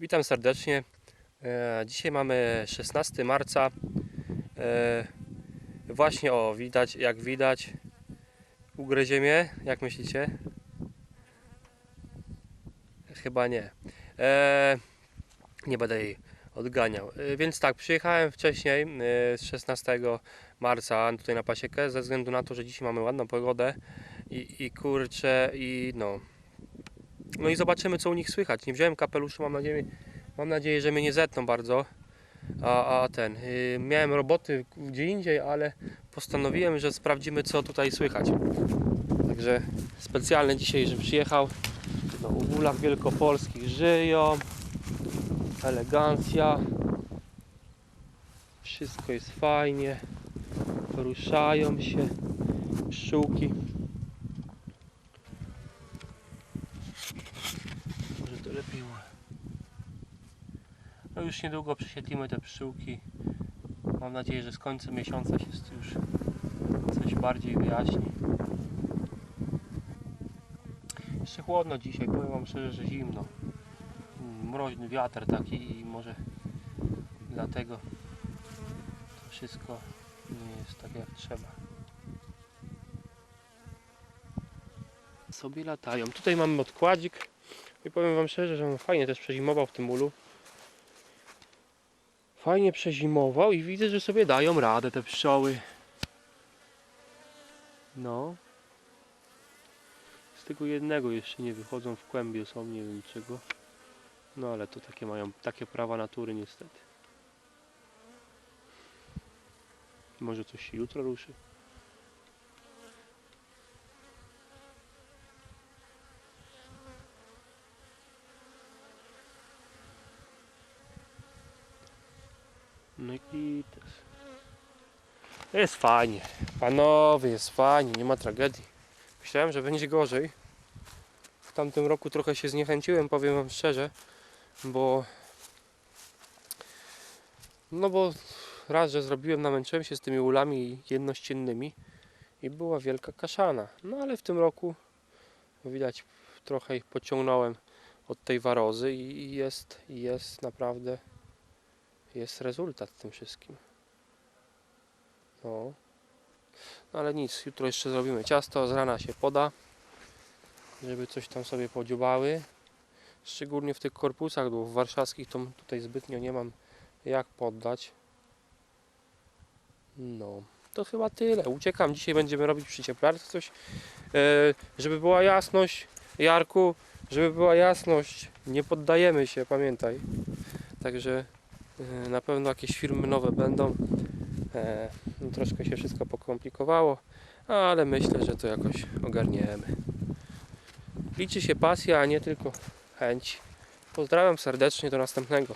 Witam serdecznie. E, Dzisiaj mamy 16 marca. E, Właśnie o, widać, jak widać, ugryzie mnie. Jak myślicie? Chyba nie. E, Nie będę jej odganiał. Więc tak, przyjechałem wcześniej, z 16 marca tutaj na pasiekę, ze względu na to, że dzisiaj mamy ładną pogodę i, i kurczę, i no, no i zobaczymy, co u nich słychać. Nie wziąłem kapeluszu, mam nadzieję, mam nadzieję że mnie nie zetną bardzo. A, a ten, yy, miałem roboty gdzie indziej, ale postanowiłem, że sprawdzimy, co tutaj słychać. Także specjalnie dzisiaj, że przyjechał. No, ulach wielkopolskich żyją. Elegancja. Wszystko jest fajnie. Poruszają się. Pszczółki. No już niedługo prześwietlimy te pszczółki. Mam nadzieję, że z końcem miesiąca się już coś bardziej wyjaśni. Jeszcze chłodno dzisiaj, powiem Wam szczerze, że zimno. Mm, Mroźny wiatr taki i może dlatego to wszystko nie jest tak jak trzeba. Sobie latają. Tutaj mamy odkładzik. I powiem Wam szczerze, że on fajnie też przezimował w tym ulu. Fajnie przezimował i widzę, że sobie dają radę te pszczoły. No. Z tego jednego jeszcze nie wychodzą w kłębie są, nie wiem czego. No ale to takie mają, takie prawa natury niestety. Może coś się jutro ruszy. No i też. Jest fajnie. Panowie, jest fajnie, nie ma tragedii. Myślałem, że będzie gorzej. W tamtym roku trochę się zniechęciłem, powiem wam szczerze, bo no bo raz, że zrobiłem, namęczyłem się z tymi ulami jednościennymi i była wielka kaszana. No ale w tym roku widać trochę ich pociągnąłem od tej warozy i jest, jest naprawdę jest rezultat tym wszystkim. No. no ale nic, jutro jeszcze zrobimy ciasto, z rana się poda, żeby coś tam sobie podziubały. Szczególnie w tych korpusach bo w warszawskich to tutaj zbytnio nie mam jak poddać. No, to chyba tyle. Uciekam. Dzisiaj będziemy robić przy cieplarce coś. E, żeby była jasność, Jarku, żeby była jasność, nie poddajemy się, pamiętaj. Także Na pewno jakieś firmy nowe będą. E, no troszkę się wszystko pokomplikowało, ale myślę, że to jakoś ogarniemy. Liczy się pasja, a nie tylko chęć. Pozdrawiam serdecznie, do następnego.